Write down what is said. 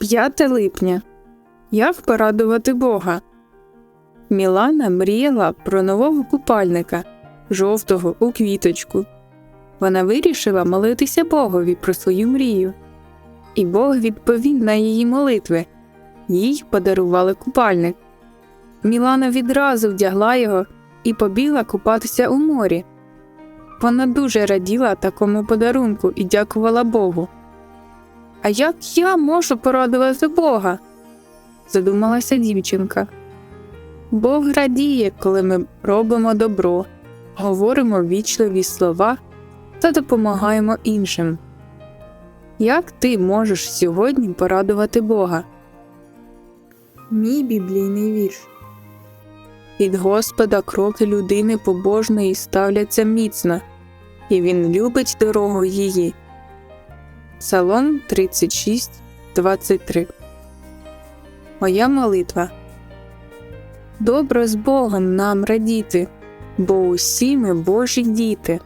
5 липня. Як порадувати Бога? Мілана мріяла про нового купальника, жовтого у квіточку. Вона вирішила молитися Богові про свою мрію. І Бог відповів на її молитви. Їй подарували купальник. Мілана відразу вдягла його і побігла купатися у морі. Вона дуже раділа такому подарунку і дякувала Богу. А як я можу порадувати Бога? задумалася дівчинка. Бог радіє, коли ми робимо добро, говоримо вічливі слова та допомагаємо іншим. Як ти можеш сьогодні порадувати Бога? Мій біблійний вірш. Від Господа кроки людини побожної ставляться міцно, і він любить дорогу її. Псалом 36, 23 Моя молитва. Добро з Богом нам радіти, бо усі ми Божі діти.